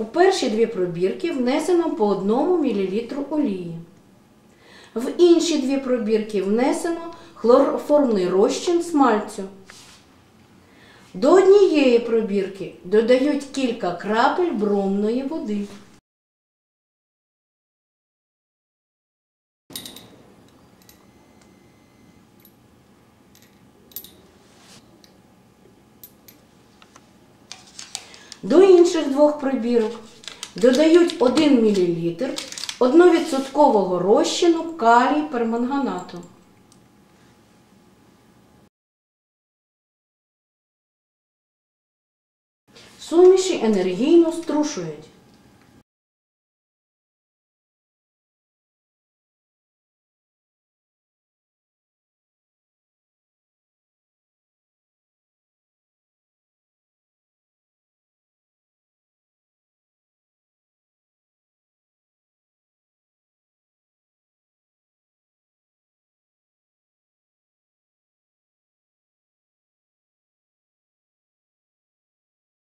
У перші дві пробірки внесено по 1 мл олії. В інші дві пробірки внесено хлороформний розчин смальцю. До однієї пробірки додають кілька крапель бромної води. До інших двох пробірок додають 1 мл 1% розчину калій перманганату. Суміші енергійно струшують.